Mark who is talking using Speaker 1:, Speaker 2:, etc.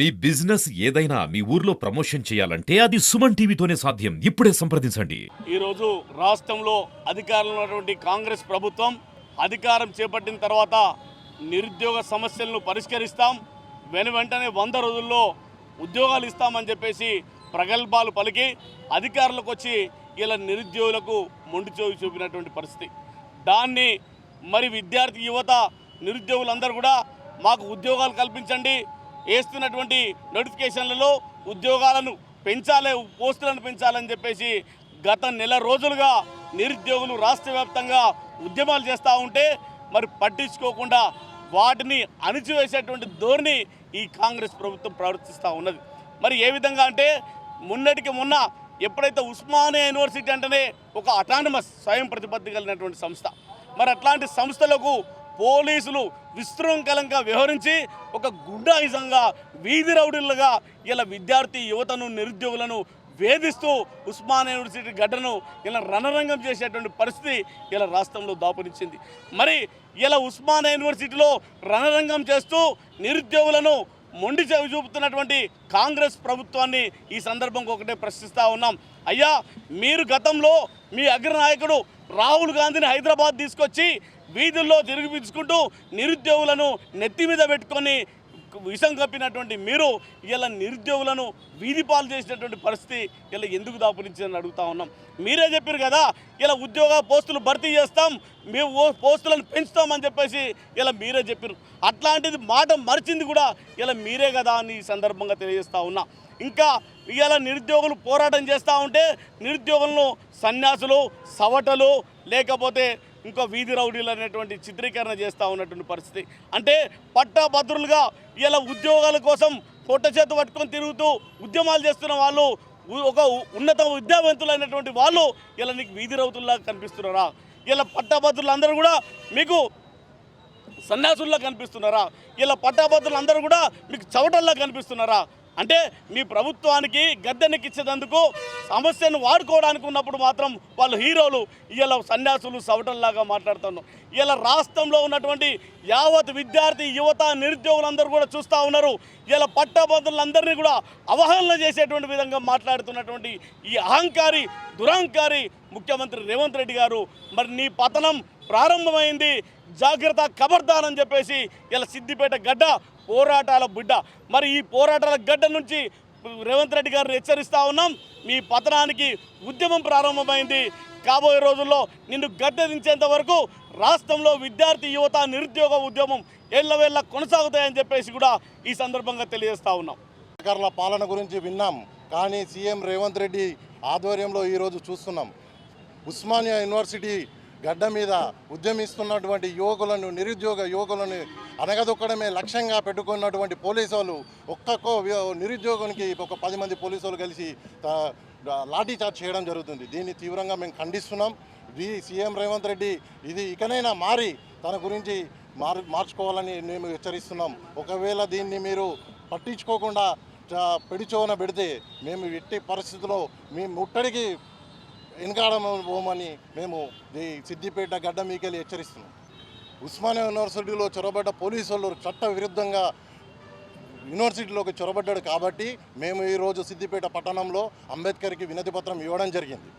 Speaker 1: మీ business ఏదైనా మీ ఊర్లో promotion చేయాలంటే అది సుమన్ టీవీతోనే సాధ్యం. ఇప్పుడే సంప్రదించండి.
Speaker 2: ఈరోజు రాష్ట్రంలో అధికారంలో ఉన్నటువంటి కాంగ్రెస్ ప్రభుత్వం అధికారం చేపట్టిన తర్వాత నిరుద్యోగ సమస్యలను పరిష్కరిస్తాం. వెను వెంటనే వంద రోజుల్లో ఉద్యోగాలు ఇస్తామని చెప్పేసి ప్రగల్భాలు పలికి అధికారులకు వచ్చి ఇలా నిరుద్యోగులకు మొండి చూపినటువంటి పరిస్థితి. దాన్ని మరి విద్యార్థి యువత నిరుద్యోగులందరూ కూడా మాకు ఉద్యోగాలు కల్పించండి. వేస్తున్నటువంటి నోటిఫికేషన్లలో ఉద్యోగాలను పెంచాలి పోస్టులను పెంచాలని చెప్పేసి గత నెల రోజులుగా నిరుద్యోగులు రాష్ట్ర వ్యాప్తంగా ఉద్యమాలు చేస్తూ ఉంటే మరి పట్టించుకోకుండా వాటిని అణిచివేసేటువంటి ధోరణి ఈ కాంగ్రెస్ ప్రభుత్వం ప్రవర్తిస్తూ ఉన్నది. మరి ఏ విధంగా అంటే మొన్నటికి మొన్న ఎప్పుడైతే ఉస్మానియా యూనివర్సిటీ అంటేనే ఒక అటానమస్ స్వయం ప్రతిపత్తి కలిగినటువంటి సంస్థ. మరి అట్లాంటి సంస్థలకు పోలీసులు విశృంఖలంగా వ్యవహరించి ఒక గుండాయిజంగా వీధి రౌడీలుగా ఇలా విద్యార్థి యువతను నిరుద్యోగులను వేధిస్తూ ఉస్మాన్ యూనివర్సిటీ ఘటనను ఇలా రణరంగం చేసేటువంటి పరిస్థితి ఇలా రాష్ట్రంలో దాపునిచ్చింది. మరి ఇలా ఉస్మాన్ యూనివర్సిటీలో రణరంగం చేస్తూ నిరుద్యోగులను మొండి చెవి చూపుతున్నటువంటి కాంగ్రెస్ ప్రభుత్వాన్ని ఈ సందర్భంగా ఒకటే ప్రశ్నిస్తూ ఉన్నాం. అయ్యా మీరు గతంలో మీ అగ్రనాయకుడు రాహుల్ గాంధీని హైదరాబాద్ తీసుకొచ్చి వీధుల్లో తిరిగిపించుకుంటూ నిరుద్యోగులను నెత్తి మీద పెట్టుకొని విషం కప్పినటువంటి మీరు ఇలా నిరుద్యోగులను వీధి పాలు చేసినటువంటి పరిస్థితి ఇలా ఎందుకు దాపురించిందని అడుగుతా ఉన్నాం. మీరే చెప్పారు కదా ఇలా ఉద్యోగ పోస్టులు భర్తీ చేస్తాం మేము పోస్టులను పెంచుతామని చెప్పేసి ఇలా మీరే చెప్పారు. అట్లాంటిది మాట మరిచింది కూడా ఇలా మీరే కదా అని సందర్భంగా తెలియజేస్తూ ఉన్నా. ఇంకా ఇలా నిరుద్యోగులు పోరాటం చేస్తూ ఉంటే నిరుద్యోగులను సన్యాసులు సవటలు లేకపోతే ఇంకా వీధి రౌడీలు అనేటువంటి చిత్రీకరణ చేస్తూ ఉన్నటువంటి పరిస్థితి. అంటే పట్టాభద్రులుగా ఇలా ఉద్యోగాల కోసం పొట్ట చేత పట్టుకొని తిరుగుతూ ఉద్యమాలు చేస్తున్న వాళ్ళు ఒక ఉన్నత విద్యావంతులైనటువంటి వాళ్ళు ఇలా నీకు వీధి రౌతుల్లా కనిపిస్తున్నారా? ఇలా పట్టాభద్రులు అందరూ కూడా మీకు సన్యాసుల్లా కనిపిస్తున్నారా? ఇలా పట్టాభద్రులు అందరూ కూడా మీకు చవటల్లా కనిపిస్తున్నారా? అంటే మీ ప్రభుత్వానికి గద్దెనెక్కించేందుకు సమస్యను వాడుకోవడానికి ఉన్నప్పుడు మాత్రం వాళ్ళు హీరోలు ఇలా సన్యాసులు సవటల్లాగా మాట్లాడుతున్నారు. ఇలా రాష్ట్రంలో ఉన్నటువంటి యావత్ విద్యార్థి యువత నిరుద్యోగులందరూ కూడా చూస్తూ ఉన్నారు. ఇలా పట్టాభద్రులందరినీ కూడా అవహేళన చేసేటువంటి విధంగా మాట్లాడుతున్నటువంటి ఈ అహంకారి దురహంకారి ముఖ్యమంత్రి రేవంత్ రెడ్డి గారు మరి నీ పతనం ప్రారంభమైంది జాగ్రత్త ఖబర్దార్ అని చెప్పేసి ఇలా సిద్దిపేట గడ్డ పోరాటాల బిడ్డ. మరి ఈ పోరాటాల గడ్డ నుంచి రేవంత్ రెడ్డి గారిని హెచ్చరిస్తూ ఉన్నాం. మీ పతనానికి ఉద్యమం ప్రారంభమైంది. కాబోయే రోజుల్లో నిన్ను గద్దెదించేంత వరకు రాష్ట్రంలో విద్యార్థి యువత నిరుద్యోగ ఉద్యమం ఎల్లవేళ్ళ కొనసాగుతాయని చెప్పేసి కూడా ఈ సందర్భంగా తెలియజేస్తా ఉన్నాం.
Speaker 3: అధికారుల పాలన గురించి విన్నాం కానీ సీఎం రేవంత్ రెడ్డి ఆధ్వర్యంలో ఈరోజు చూస్తున్నాం. ఉస్మానియా యూనివర్సిటీ గడ్డ మీద ఉద్యమిస్తున్నటువంటి యువకులను నిరుద్యోగ యువకులను అనగదొక్కడమే లక్ష్యంగా పెట్టుకున్నటువంటి పోలీసు వాళ్ళు ఒక్కొక్క నిరుద్యోగానికి ఒక పది మంది పోలీసు వాళ్ళు కలిసి లాఠీచార్జ్ లాఠీ చార్జ్ చేయడం జరుగుతుంది. దీన్ని తీవ్రంగా మేము ఖండిస్తున్నాం. ఇది సీఎం రేవంత్ రెడ్డి ఇది ఇకనైనా మారి తన గురించి మార్ మార్చుకోవాలని మేము హెచ్చరిస్తున్నాం. ఒకవేళ దీన్ని మీరు పట్టించుకోకుండా చ- పెడిచోన పెడితే మేము ఎట్టి పరిస్థితుల్లో మీ ముట్టడికి వెనకాడమని మేము ఈ సిద్దిపేట గడ్డ మీకెళ్ళి హెచ్చరిస్తున్నాం. ఉస్మానియా యూనివర్సిటీలో చొరబడ్డ పోలీసు వాళ్ళు చట్ట విరుద్ధంగా యూనివర్సిటీలోకి చొరబడ్డాడు కాబట్టి మేము ఈరోజు సిద్దిపేట పట్టణంలో అంబేద్కర్కి వినతి పత్రం ఇవ్వడం జరిగింది.